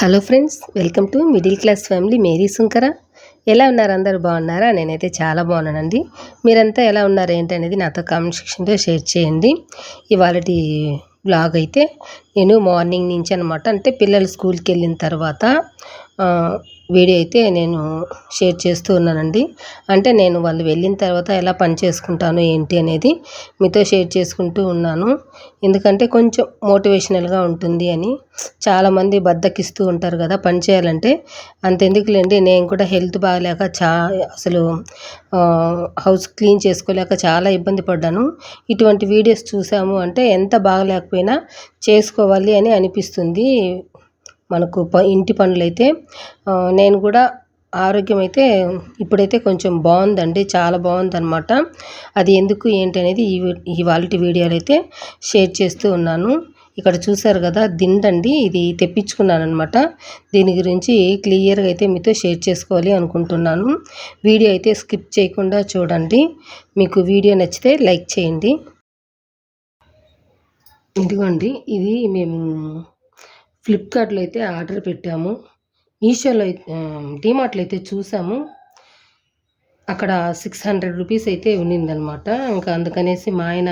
Hello friends welcome to middle class family Mary Sunkara ఎలా ఉన్నారు అందరు? బాగున్నారా? నేనైతే చాలా బాగున్నానండి. మీరంతా ఎలా ఉన్నారు ఏంటి అనేది నాతో కామెంట్ సెక్షన్లో షేర్ చేయండి. ఇవాళ బ్లాగ్ అయితే నేను మార్నింగ్ నుంచి అనమాట అంటే పిల్లలు స్కూల్కి వెళ్ళిన తర్వాత వీడియో అయితే నేను షేర్ చేస్తూ ఉన్నానండి. అంటే నేను వాళ్ళు వెళ్ళిన తర్వాత ఎలా పని చేసుకుంటాను ఏంటి అనేది మీతో షేర్ చేసుకుంటూ ఉన్నాను. ఎందుకంటే కొంచెం మోటివేషనల్గా ఉంటుంది అని చాలామంది బద్దకిస్తూ ఉంటారు కదా పని చేయాలంటే. అంతెందుకులేండి నేను కూడా హెల్త్ బాగాలేక చా అసలు హౌస్ క్లీన్ చేసుకోలేక చాలా ఇబ్బంది పడ్డాను. ఇటువంటి వీడియోస్ చూసాము అంటే ఎంత బాగలేకపోయినా చేసుకోవాలి అని అనిపిస్తుంది. మనకు ప ఇంటి పనులైతే నేను కూడా ఆరోగ్యం అయితే ఇప్పుడైతే కొంచెం బాగుందండి చాలా బాగుందనమాట అది ఎందుకు ఏంటి అనేది ఈ ఇవాళ వీడియోలు అయితే షేర్ చేస్తూ ఉన్నాను. ఇక్కడ చూసారు కదా దిండండి ఇది తెప్పించుకున్నాను అనమాట దీని గురించి క్లియర్గా అయితే మీతో షేర్ చేసుకోవాలి అనుకుంటున్నాను. వీడియో అయితే స్కిప్ చేయకుండా చూడండి. మీకు వీడియో నచ్చితే లైక్ చేయండి. ఇదిగోండి ఇది మేము ఫ్లిప్కార్ట్లో అయితే ఆర్డర్ పెట్టాము. మీషోలో అయితే డిమార్ట్లో అయితే చూసాము. అక్కడ సిక్స్ హండ్రెడ్ రూపీస్ అయితే ఉన్నిందనమాట. ఇంకా అందుకనేసి మా ఆయన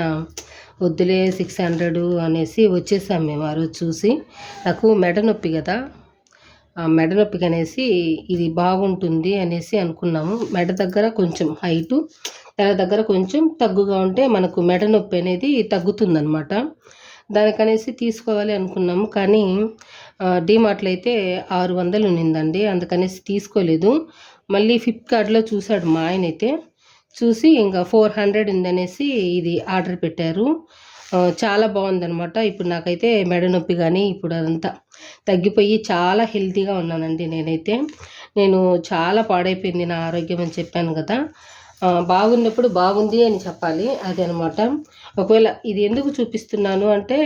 వద్దులే సిక్స్ హండ్రెడ్ అనేసి వచ్చేసాం మేము ఆ రోజు చూసి. నాకు మెడ నొప్పి కదా. మెడ నొప్పికి అనేసి ఇది బాగుంటుంది అనేసి అనుకున్నాము. మెడ దగ్గర కొంచెం హైటు తల దగ్గర కొంచెం తగ్గుగా ఉంటే మనకు మెడ నొప్పి అనేది తగ్గుతుందనమాట. దానికనేసి తీసుకోవాలి అనుకున్నాము. కానీ డీమార్ట్లో అయితే ఆరు వందలు ఉన్నిందండి. అందుకనేసి తీసుకోలేదు. మళ్ళీ ఫ్లిప్కార్ట్లో చూశాడు మా ఆయన అయితే. చూసి ఇంకా ఫోర్ హండ్రెడ్ ఉందనేసి ఇది ఆర్డర్ పెట్టారు. చాలా బాగుందనమాట ఇప్పుడు నాకైతే మెడ నొప్పి కానీ ఇప్పుడు అదంతా తగ్గిపోయి చాలా హెల్తీగా ఉన్నానండి నేనైతే. నేను చాలా పాడైపోయింది నా ఆరోగ్యం అని చెప్పాను కదా. బాగున్నప్పుడు బాగుంది అని చెప్పాలి. అది అనమాట ఒకవేళ ఇది ఎందుకు చూపిస్తున్నాను అంటే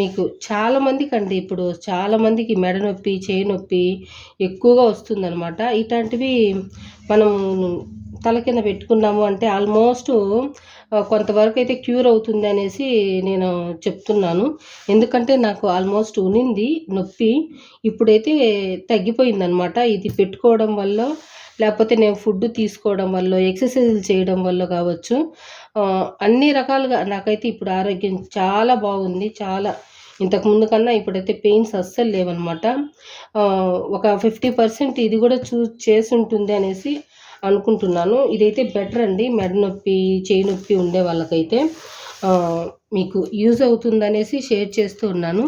మీకు చాలామందికి అండి ఇప్పుడు చాలామందికి మెడ నొప్పి చేయి నొప్పి ఎక్కువగా వస్తుందనమాట. ఇట్లాంటివి మనం తల కింద పెట్టుకున్నాము అంటే ఆల్మోస్ట్ కొంతవరకు అయితే క్యూర్ అవుతుంది అనేసి నేను చెప్తున్నాను. ఎందుకంటే నాకు ఆల్మోస్ట్ ఉనింది నొప్పి. ఇప్పుడైతే తగ్గిపోయిందనమాట. ఇది పెట్టుకోవడం వల్ల లేకపోతే నేను ఫుడ్ తీసుకోవడం వల్ల ఎక్సర్సైజులు చేయడం వల్ల కావచ్చు. అన్ని రకాలుగా నాకైతే ఇప్పుడు ఆరోగ్యం చాలా బాగుంది. చాలా ఇంతకు ముందు కన్నా ఇప్పుడైతే పెయిన్స్ అస్సలు లేవన్నమాట. ఒక ఫిఫ్టీ పర్సెంట్ ఇది కూడా చూ చేసి ఉంటుంది అనేసి అనుకుంటున్నాను. ఇదైతే బెటర్ అండి మెడ నొప్పి చేయి నొప్పి ఉండే వాళ్ళకైతే. మీకు యూజ్ అవుతుందనేసి షేర్ చేస్తూ ఉన్నాను.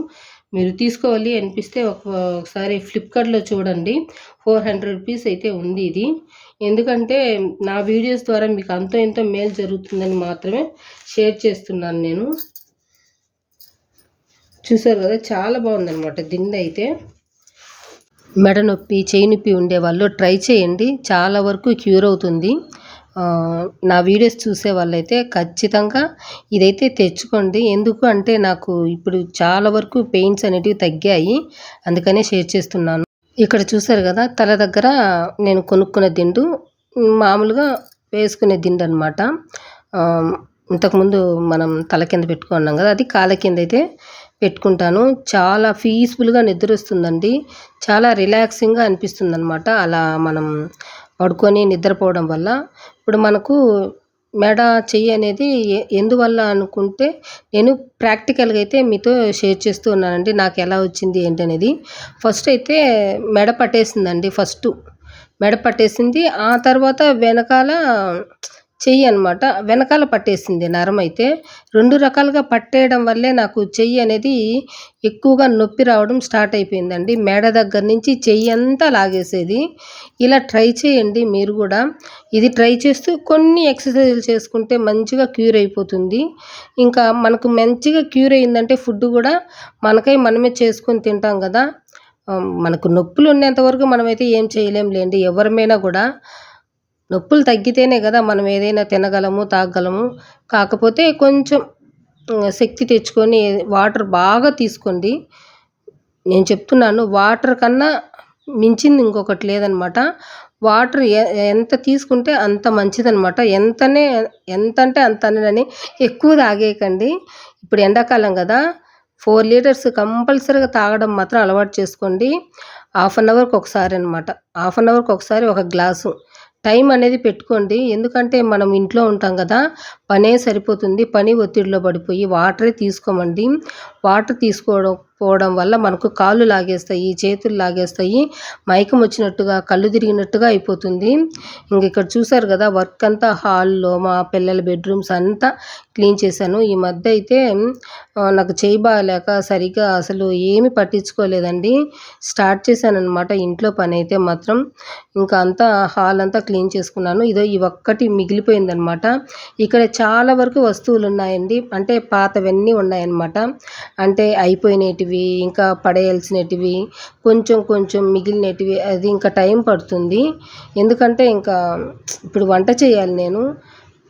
మీరు తీసుకోవాలి అనిపిస్తే ఒకసారి ఫ్లిప్కార్ట్లో చూడండి. ఫోర్ హండ్రెడ్ రూపీస్ అయితే ఉంది ఇది. ఎందుకంటే నా వీడియోస్ ద్వారా మీకు అంతో ఎంతో మేలు జరుగుతుందని మాత్రమే షేర్ చేస్తున్నాను నేను. చూసారు కదా చాలా బాగుందన్నమాట దిండు అయితే. మెడ నొప్పి చేయి నొప్పి ఉండే వాళ్ళు ట్రై చేయండి. చాలా వరకు క్యూర్ అవుతుంది. నా వీడియోస్ చూసే వాళ్ళైతే ఖచ్చితంగా ఇదైతే తెచ్చుకోండి. ఎందుకు అంటే నాకు ఇప్పుడు చాలా వరకు పెయిన్స్ అనేటివి తగ్గాయి. అందుకనే షేర్ చేస్తున్నాను. ఇక్కడ చూసారు కదా తల దగ్గర నేను కొనుక్కున్న దిండు మామూలుగా వేసుకునే దిండు అనమాట ఇంతకుముందు మనం తల కింద పెట్టుకున్నాం కదా అది కాళ్ళ కింద అయితే పెట్టుకుంటాను. చాలా పీస్ఫుల్గా నిద్ర వస్తుందండి. చాలా రిలాక్సింగ్గా అనిపిస్తుంది అనమాట అలా మనం పడుకొని నిద్రపోవడం వల్ల ఇప్పుడు మనకు మెడ చెయ్యి అనేది ఎందువల్ల అనుకుంటే నేను ప్రాక్టికల్గా అయితే మీతో షేర్ చేస్తూ ఉన్నానండి నాకు ఎలా వచ్చింది ఏంటి అనేది ఫస్ట్ అయితే మెడ పట్టేసిందండి ఫస్ట్. మెడ పట్టేసింది ఆ తర్వాత వెనకాల చెయ్యి అనమాట వెనకాల పట్టేసింది నరం అయితే. రెండు రకాలుగా పట్టేయడం వల్లే నాకు చెయ్యి అనేది ఎక్కువగా నొప్పి రావడం స్టార్ట్ అయిపోయిందండి. మేడ దగ్గర నుంచి చెయ్యి అంతా లాగేసేది. ఇలా ట్రై చేయండి మీరు కూడా. ఇది ట్రై చేస్తూ కొన్ని ఎక్సర్సైజులు చేసుకుంటే మంచిగా క్యూర్ అయిపోతుంది. ఇంకా మనకు మంచిగా క్యూర్ అయిందంటే ఫుడ్ కూడా మనకై మనమే చేసుకొని తింటాం కదా. మనకు నొప్పులు ఉన్నంత వరకు మనమైతే ఏం చేయలేం లేండి. ఎవరిమైనా కూడా నొప్పులు తగ్గితేనే కదా మనం ఏదైనా తినగలము తాగగలము. కాకపోతే కొంచెం శక్తి తెచ్చుకొని వాటర్ బాగా తీసుకోండి. నేను చెప్తున్నాను వాటర్ కన్నా మించింది ఇంకొకటి లేదనమాట. వాటర్ ఎంత తీసుకుంటే అంత మంచిదనమాట. ఎంతనే ఎంత అంటే అంతనే అని ఎక్కువ తాగేయకండి. ఇప్పుడు ఎండాకాలం కదా ఫోర్ లీటర్స్ కంపల్సరీగా తాగడం మాత్రం అలవాటు చేసుకోండి. హాఫ్ అన్ అవర్కి ఒకసారి అనమాట హాఫ్ అన్ అవర్కి ఒకసారి ఒక గ్లాసు. టైం అనేది పెట్టుకోండి. ఎందుకంటే మనం ఇంట్లో ఉంటాం కదా పనే సరిపోతుంది. పని ఒత్తిడిలో పడిపోయి వాటరే తీసుకోమండి. వాటర్ తీసుకోవడం పోవడం వల్ల మనకు కాళ్ళు లాగేస్తాయి చేతులు లాగేస్తాయి మైకం వచ్చినట్టుగా కళ్ళు తిరిగినట్టుగా అయిపోతుంది. ఇంక ఇక్కడ చూసారు కదా వర్క్ అంతా హాల్లో మా పిల్లల బెడ్రూమ్స్ అంతా క్లీన్ చేశాను. ఈ మధ్య అయితే నాకు చేయి బాగలేక సరిగ్గా అసలు ఏమి పట్టించుకోలేదండి. స్టార్ట్ చేశాను అనమాట ఇంట్లో పని అయితే మాత్రం. ఇంకా అంతా హాల్ అంతా క్లీన్ చేసుకున్నాను. ఇదో ఈ ఒక్కటి మిగిలిపోయిందనమాట ఇక్కడ చాలా వరకు వస్తువులు ఉన్నాయండి. అంటే పాతవన్నీ ఉన్నాయన్నమాట. అంటే అయిపోయినటివి ఇంకా పడేయాల్సినటివి కొంచెం కొంచెం మిగిలినటివి అది ఇంకా టైం పడుతుంది. ఎందుకంటే ఇంకా ఇప్పుడు వంట చేయాలి నేను.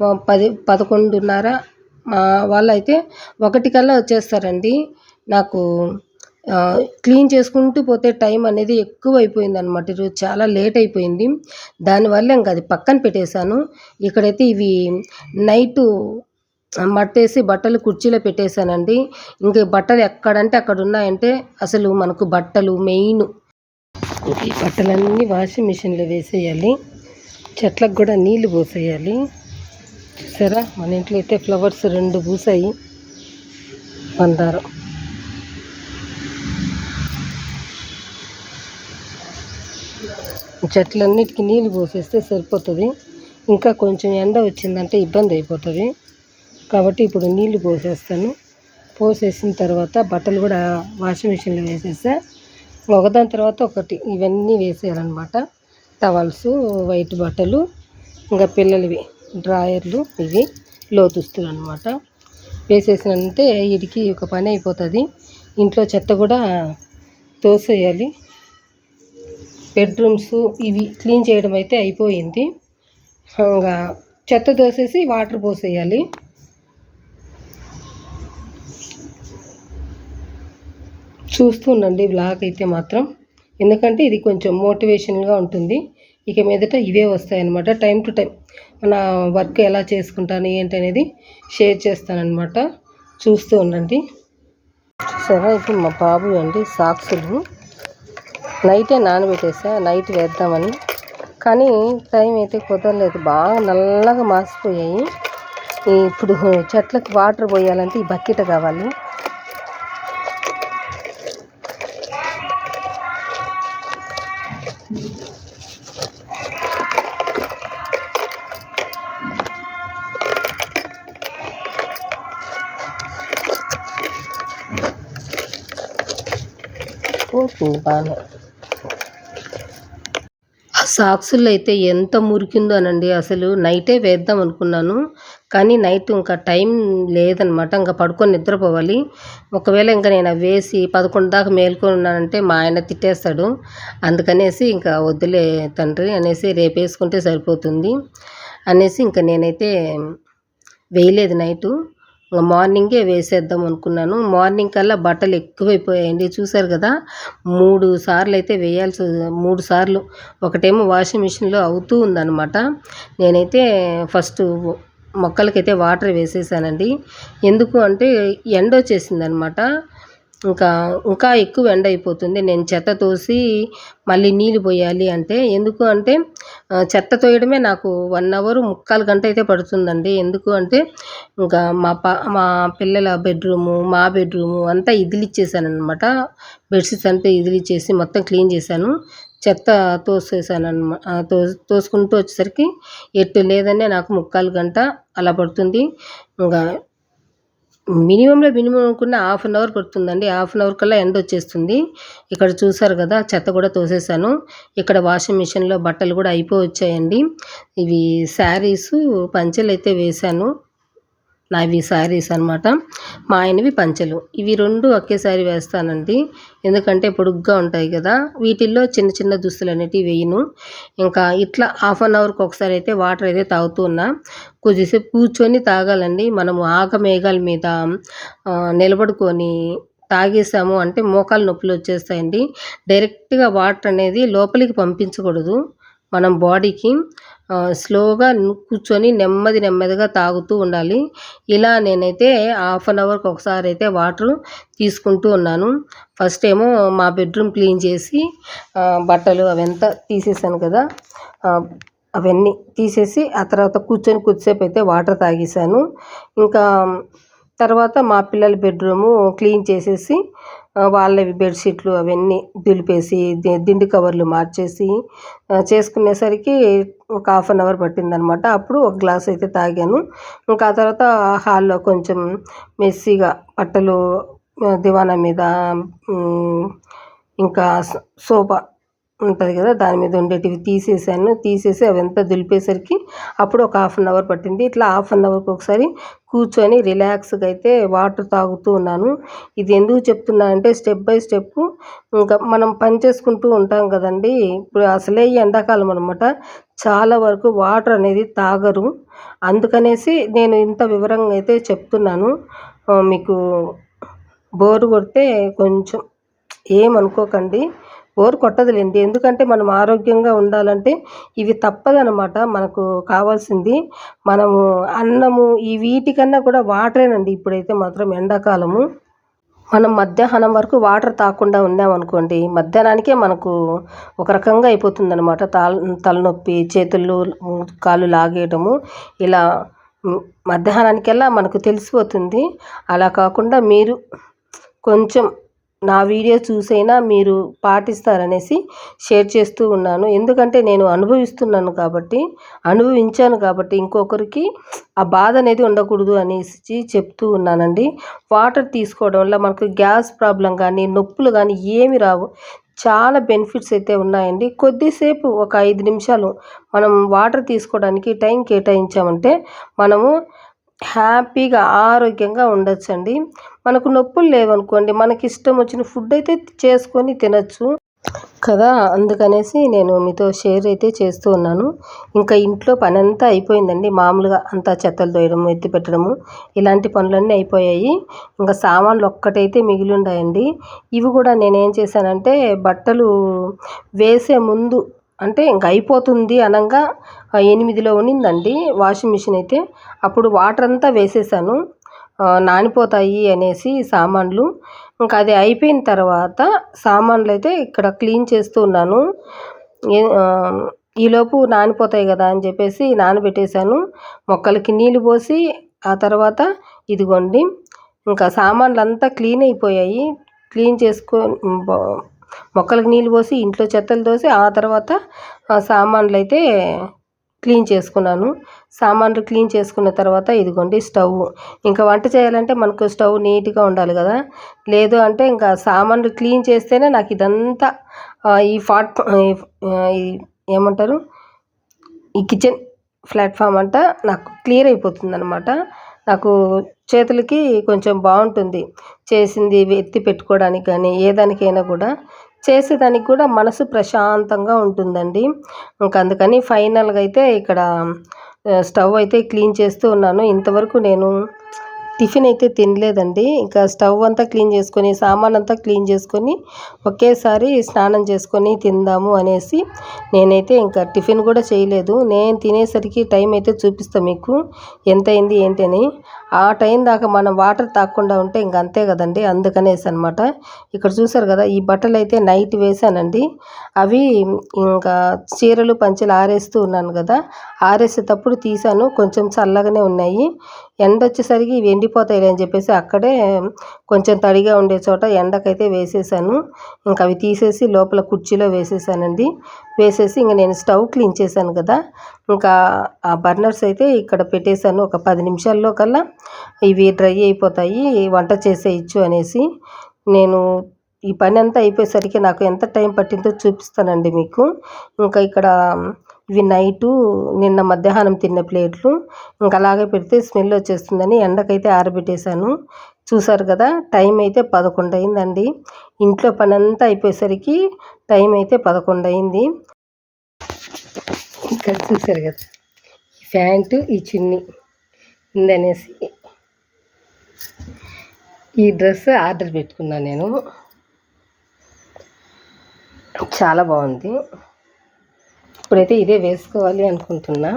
ప- పది పదకొండున్నర మా వాళ్ళైతే ఒకటికల్లా వచ్చేస్తారండి. నాకు క్లీన్ చేసుకుంటూ పోతే టైం అనేది ఎక్కువ అయిపోయింది అనమాట ఈరోజు చాలా లేట్ అయిపోయింది. దానివల్ల ఇంకా అది పక్కన పెట్టేశాను. ఇక్కడైతే ఇవి నైటు మట్టేసి బట్టలు కుర్చీలో పెట్టేశానండి. ఇంక బట్టలు ఎక్కడంటే అక్కడ ఉన్నాయంటే అసలు మనకు బట్టలు మెయిన్. ఈ బట్టలన్నీ వాషింగ్ మిషన్లో వేసేయాలి. చెట్లకు కూడా నీళ్ళు పోసేయాలి. చూసారా? మన ఇంట్లో అయితే ఫ్లవర్స్ రెండు పూసాయి. మందారం చెట్లన్నిటికీ నీళ్ళు పోసేస్తే సరిపోతుంది. ఇంకా కొంచెం ఎండ వచ్చిందంటే ఇబ్బంది అయిపోతుంది. కాబట్టి ఇప్పుడు నీళ్ళు పోసేస్తాను. పోసేసిన తర్వాత బట్టలు కూడా వాషింగ్ మిషన్లో వేసేసా. ఒకదాని తర్వాత ఒకటి ఇవన్నీ వేసేయాలన్నమాట. టవల్స్ వైట్ బట్టలు ఇంకా పిల్లలవి డ్రాయర్లు ఇవి లోతుస్తులు అనమాట వేసేసినంతే వీటికి ఒక పని అయిపోతుంది. ఇంట్లో చెత్త కూడా తోసేయాలి. బెడ్రూమ్స్ ఇవి క్లీన్ చేయడం అయితే అయిపోయింది. ఇంకా చెత్త తోసేసి వాటర్ పోసేయాలి. చూస్తూ ఉండండి బ్లాగ్ అయితే మాత్రం. ఎందుకంటే ఇది కొంచెం మోటివేషన్గా ఉంటుంది. ఇక మీదట ఇవే వస్తాయన్నమాట. టైం టు టైం మన వర్క్ ఎలా చేసుకుంటాను ఏంటి అనేది షేర్ చేస్తానన్నమాట. చూస్తూ ఉండండి. సరే ఇప్పుడు మా బాబు అండి సాక్సులు నైటే నానబెట్టేసా? నైట్ వేద్దామని. కానీ టైం అయితే కుదరలేదు. బాగా నల్లగా మాసిపోయాయి. ఇప్పుడు చెట్లకు వాటర్ పోయాలంటే ఈ బకెట్ కావాలి. పోతుంది ఆ సాక్సుల్లో అయితే ఎంత మురికిందోనండి అసలు నైటే వేద్దాం అనుకున్నాను. కానీ నైట్ ఇంకా టైం లేదనమాట ఇంకా పడుకొని నిద్రపోవాలి. ఒకవేళ ఇంకా నేను అవి వేసి పదకొండు దాకా మేల్కొని ఉన్నానంటే మా ఆయన తిట్టేస్తాడు. అందుకనేసి ఇంకా వద్దులే తండ్రి అనేసి రేపు వేసుకుంటే సరిపోతుంది. అనేసి ఇంకా నేనైతే వేయలేదు నైటు. ఇంకా మార్నింగే వేసేద్దాం అనుకున్నాను. మార్నింగ్ కల్లా బట్టలు ఎక్కువైపోయాయండి. చూశారు కదా మూడు సార్లు అయితే వేయాల్సి మూడు సార్లు. ఒకటేమో వాషింగ్ మిషన్లో అవుతూ ఉందన్నమాట. నేనైతే ఫస్ట్ మొక్కలకైతే వాటర్ వేసేసానండి. ఎందుకు అంటే ఎండ వచ్చేసింది అనమాట ఇంకా ఇంకా ఎక్కువ ఎండ అయిపోతుంది. నేను చెత్త తోసి మళ్ళీ నీళ్ళు పోయాలి అంటే ఎందుకు అంటే చెత్త తోయడమే నాకు వన్ అవర్ ముక్కాలు గంట అయితే పడుతుందండి. ఎందుకు అంటే ఇంకా మా పా మా పిల్లల బెడ్రూము మా బెడ్రూము అంతా ఇదిలిచ్చేసాను అనమాట బెడ్షీట్స్ అంతా ఇదిలిచ్చేసి మొత్తం క్లీన్ చేశాను. చెత్త తోసేసాను అనమా తో తోసుకుంటూ వచ్చేసరికి ఎట్టు లేదనే నాకు ముక్కాలు గంట అలా పడుతుంది. ఇంకా మినిమంలో మినిమం అనుకున్న హాఫ్ అన్ అవర్ పడుతుందండి. హాఫ్ అన్ అవర్ కల్లా ఎండ వచ్చేస్తుంది. ఇక్కడ చూసారు కదా చెత్త కూడా తోసేసాను. ఇక్కడ వాషింగ్ మిషన్లో బట్టలు కూడా అయిపోయి వచ్చాయండి ఇవి శారీస్ పంచెలు అయితే వేశాను. నావి శారీస్ అనమాట మా ఆయనవి పంచెలు. ఇవి రెండు ఒకేసారి వేస్తానండి. ఎందుకంటే పొడుగ్గా ఉంటాయి కదా. వీటిల్లో చిన్న చిన్న దుస్తులు అనేటివి వేయను. ఇంకా ఇట్లా హాఫ్ అన్ అవర్కి ఒకసారి అయితే వాటర్ అయితే తాగుతూ ఉన్నా. కొద్దిసేపు కూర్చొని తాగాలండి. మనము ఆగమేఘాల మీద నిలబడుకొని తాగేసాము అంటే మోకాలు నొప్పులు వచ్చేస్తాయండి. డైరెక్ట్గా వాటర్ అనేది లోపలికి పంపించకూడదు. మనం బాడీకి స్లోగా కూర్చొని నెమ్మది నెమ్మదిగా తాగుతూ ఉండాలి. ఇలా నేనైతే హాఫ్ అన్ అవర్కి ఒకసారి అయితే వాటర్ తీసుకుంటూ ఉన్నాను. ఫస్ట్ ఏమో మా బెడ్రూమ్ క్లీన్ చేసి బట్టలు అవంతా తీసేసాను కదా. అవన్నీ తీసేసి ఆ తర్వాత కూర్చొని కొద్దిసేపు అయితే వాటర్ తాగేసాను. ఇంకా తర్వాత మా పిల్లల బెడ్రూము క్లీన్ చేసేసి వాళ్ళవి బెడ్షీట్లు అవన్నీ దులిపేసి దిండు కవర్లు మార్చేసి చేసుకునేసరికి ఒక హాఫ్ అన్ అవర్ పట్టిందనమాట. అప్పుడు ఒక గ్లాస్ అయితే తాగాను. ఇంకా ఆ తర్వాత హాల్లో కొంచెం మెస్సీగా బట్టలు దివానా మీద ఇంకా సోఫా ఉంటుంది కదా దాని మీద ఉండేటివి తీసేసాను. తీసేసి అవంతా దులిపేసరికి అప్పుడు ఒక హాఫ్ అన్ అవర్ పట్టింది. ఇట్లా హాఫ్ అన్ అవర్కి ఒకసారి కూర్చొని రిలాక్స్గా అయితే వాటర్ తాగుతూ ఉన్నాను. ఇది ఎందుకు చెప్తున్నా అంటే స్టెప్ బై స్టెప్ ఇంకా మనం పని చేసుకుంటూ ఉంటాం కదండి. ఇప్పుడు అసలే ఈ ఎండాకాలం అనమాట చాలా వరకు వాటర్ అనేది తాగరు. అందుకనేసి నేను ఇంత వివరంగా అయితే చెప్తున్నాను. మీకు బోరు కొడితే కొంచెం ఏమనుకోకండి. బోర్ కొట్టదులేండి. ఎందుకంటే మనం ఆరోగ్యంగా ఉండాలంటే ఇవి తప్పదనమాట మనకు కావాల్సింది. మనము అన్నము ఈ వీటికన్నా కూడా వాటరేనండి ఇప్పుడైతే మాత్రం ఎండాకాలము. మనం మధ్యాహ్నం వరకు వాటర్ తాకుండా ఉన్నామనుకోండి మధ్యాహ్నానికే మనకు ఒక రకంగా అయిపోతుందనమాట తల తలనొప్పి చేతులు కాళ్ళు లాగేయటము. ఇలా మధ్యాహ్నానికల్లా మనకు తెలిసిపోతుంది. అలా కాకుండా మీరు కొంచెం నా వీడియో చూసైనా మీరు పాటిస్తారనేసి షేర్ చేస్తూ ఉన్నాను. ఎందుకంటే నేను అనుభవిస్తున్నాను కాబట్టి అనుభవించాను కాబట్టి ఇంకొకరికి ఆ బాధ అనేది ఉండకూడదు అనేసి చెప్తూ ఉన్నానండి. వాటర్ తీసుకోవడం వల్ల మనకు గ్యాస్ ప్రాబ్లం కానీ నొప్పులు కానీ ఏమి రావు. చాలా బెనిఫిట్స్ అయితే ఉన్నాయండి. కొద్దిసేపు ఒక ఐదు నిమిషాలు మనం వాటర్ తీసుకోవడానికి టైం కేటాయించామంటే మనము హ్యాపీగా ఆరోగ్యంగా ఉండొచ్చండి. మనకు నొప్పులు లేవనుకోండి మనకి ఇష్టం వచ్చిన ఫుడ్ అయితే చేసుకొని తినచ్చు కదా. అందుకనేసి నేను మీతో షేర్ అయితే చేస్తూ ఉన్నాను. ఇంకా ఇంట్లో పని అంతా అయిపోయిందండి. మామూలుగా అంతా చెత్తలు తోయడము ఎత్తి పెట్టడము ఇలాంటి పనులన్నీ అయిపోయాయి. ఇంకా సామాన్లు ఒక్కటైతే మిగిలి ఉన్నాయండి ఇవి కూడా నేనేం చేశానంటే బట్టలు వేసే ముందు అంటే ఇంక అయిపోతుంది అనగా ఎనిమిదిలో ఉన్నిందండి వాషింగ్ మిషన్ అయితే. అప్పుడు వాటర్ అంతా వేసేసాను. నానిపోతాయి అనేసి సామాన్లు. ఇంకా అది అయిపోయిన తర్వాత సామాన్లు అయితే ఇక్కడ క్లీన్ చేస్తూ ఉన్నాను. ఈలోపు నానిపోతాయి కదా అని చెప్పేసి నానబెట్టేశాను. మొక్కలకి నీళ్ళు పోసి ఆ తర్వాత ఇదిగోండి. ఇంకా సామాన్లు అంతా క్లీన్ అయిపోయాయి. క్లీన్ చేసుకో మొక్కలకు నీళ్ళు పోసి ఇంట్లో చెత్తలు తోసి ఆ తర్వాత సామాన్లు అయితే క్లీన్ చేసుకున్నాను. సామాన్లు క్లీన్ చేసుకున్న తర్వాత ఇదిగోండి స్టవ్. ఇంకా వంట చేయాలంటే మనకు స్టవ్ నీట్గా ఉండాలి కదా. లేదు అంటే ఇంకా సామాన్లు క్లీన్ చేస్తేనే నాకు ఇదంతా ఈ ఫాట్ ఏమంటారు? ఈ కిచెన్ ప్లాట్ఫామ్ అంట నాకు క్లియర్ అయిపోతుంది అనమాట నాకు చేతులకి కొంచెం బాగుంటుంది. చేసింది ఎత్తి పెట్టుకోవడానికి కానీ ఏ దానికైనా కూడా. చేసేదానికి కూడా మనసు ప్రశాంతంగా ఉంటుందండి. ఇంక అందుకని ఫైనల్గా అయితే ఇక్కడ స్టవ్ అయితే క్లీన్ చేస్తూ ఉన్నాను. ఇంతవరకు నేను టిఫిన్ అయితే తినలేదండి. ఇంకా స్టవ్ అంతా క్లీన్ చేసుకొని సామాన్ అంతా క్లీన్ చేసుకొని ఒకేసారి స్నానం చేసుకొని తిందాము అనేసి నేనైతే ఇంకా టిఫిన్ కూడా చేయలేదు. నేను తినేసరికి టైం అయితే చూపిస్తాను మీకు. ఎంత అయింది ఏంటని ఆ టైం దాకా మనం వాటర్ తాకుండా ఉంటే ఇంక అంతే కదండి. అందుకనేసి అనమాట ఇక్కడ చూసారు కదా ఈ బట్టలు అయితే నైట్ వేసానండి అవి ఇంకా చీరలు పంచలు ఆరేస్తూ ఉన్నాను కదా ఆరేసేటప్పుడు తీసాను కొంచెం చల్లగానే ఉన్నాయి. ఎండ వచ్చేసరికి ఇవి ఎండిపోతాయి అని చెప్పేసి అక్కడే కొంచెం తడిగా ఉండే చోట ఎండకైతే వేసేసాను. ఇంకా అవి తీసేసి లోపల కుర్చీలో వేసేసానండి. వేసేసి ఇంక నేను స్టవ్ క్లీన్ చేశాను కదా. ఇంకా ఆ బర్నర్స్ అయితే ఇక్కడ పెట్టేశాను ఒక పది నిమిషాల్లో కల్లా. ఇవి డ్రై అయిపోతాయి వంట చేసేయచ్చు అనేసి. నేను ఈ పని అంతా అయిపోయేసరికి నాకు ఎంత టైం పట్టిందో చూపిస్తానండి మీకు. ఇంకా ఇక్కడ ఇవి నైటు నిన్న మధ్యాహ్నం తిన్న ప్లేట్లు. ఇంకా అలాగే పెడితే స్మెల్ వచ్చేస్తుందని ఎండకైతే ఆరబెట్టేశాను. చూసారు కదా టైం అయితే పదకొండు అయిందండి. ఇంట్లో పని అంతా అయిపోయేసరికి టైం అయితే పదకొండు అయింది. ఇక్కడ చూసారు కదా ప్యాంటు ఈ చిన్ని ఉందనేసి ఈ డ్రెస్ ఆర్డర్ పెట్టుకున్నాను నేను. చాలా బాగుంది. ఇప్పుడైతే ఇదే వేసుకోవాలి అనుకుంటున్నా.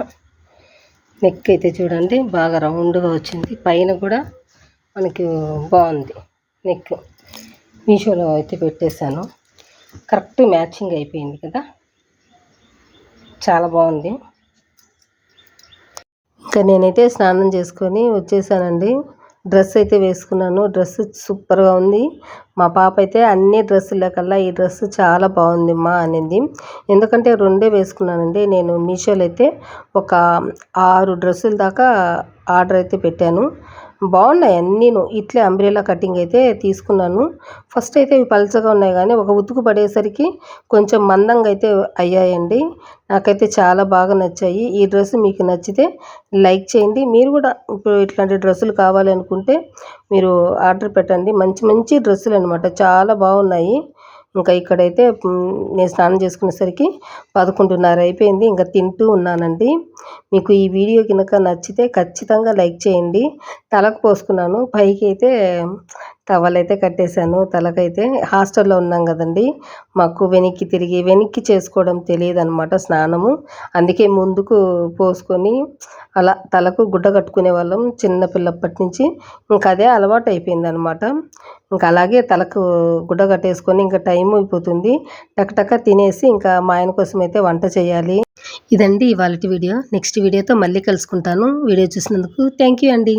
నెక్ అయితే చూడండి బాగా రౌండ్గా వచ్చింది. పైన కూడా మనకి బాగుంది నెక్ మీషోలో అయితే పెట్టేశాను. కరెక్ట్ మ్యాచింగ్ అయిపోయింది కదా? చాలా బాగుంది. ఇంకా నేనైతే స్నానం చేసుకొని వచ్చేసానండి. డ్రెస్ అయితే వేసుకున్నాను. డ్రెస్ సూపర్గా ఉంది. మా పాప అయితే అన్ని డ్రెస్సుల కల్లా ఈ డ్రెస్ చాలా బాగుంది మా అనేది. ఎందుకంటే రెండే వేసుకున్నానండి. నేను మీషోలో అయితే ఒక ఆరు డ్రెస్సుల దాకా ఆర్డర్ అయితే పెట్టాను. బాగున్నాయి అన్నీను. ఇట్లే అంబ్రెలా కటింగ్ అయితే తీసుకున్నాను. ఫస్ట్ అయితే ఇవి పలుచగా ఉన్నాయి కానీ ఒక ఉతుకు పడేసరికి కొంచెం మందంగా అయితే అయ్యాయండి. నాకైతే చాలా బాగా నచ్చాయి. ఈ డ్రెస్ మీకు నచ్చితే లైక్ చేయండి. మీరు కూడా ఇప్పుడు ఇట్లాంటి డ్రెస్సులు కావాలి అనుకుంటే మీరు ఆర్డర్ పెట్టండి. మంచి మంచి డ్రెస్సులు అనమాట చాలా బాగున్నాయి. ఇంకా ఇక్కడైతే నేను స్నానం చేసుకునేసరికి పదకొండున్నర అయిపోయింది. ఇంకా తింటూ ఉన్నానండి. మీకు ఈ వీడియో కనుక నచ్చితే ఖచ్చితంగా లైక్ చేయండి. తలకు పోసుకున్నాను. పైకి అయితే టవలైతే కట్టేశాను. తలకైతే హాస్టల్లో ఉన్నాం కదండి. మాకు వెనక్కి తిరిగి వెనక్కి చేసుకోవడం తెలియదు అనమాట స్నానము. అందుకే ముందుకు పోసుకొని అలా తలకు గుడ్డ కట్టుకునే వాళ్ళం చిన్నపిల్లప్పటి నుంచి. ఇంకా అదే అలవాటు అయిపోయింది అనమాట ఇంకా అలాగే తలకు గుడ్డ కట్టేసుకొని ఇంకా టైం అయిపోతుంది. టక్ తినేసి ఇంకా మా ఆయన కోసం అయితే వంట చేయాలి. ఇదండి ఇవాళ వీడియో. నెక్స్ట్ వీడియోతో మళ్ళీ కలుసుకుంటాను. వీడియో చూసినందుకు థ్యాంక్ యూ అండి.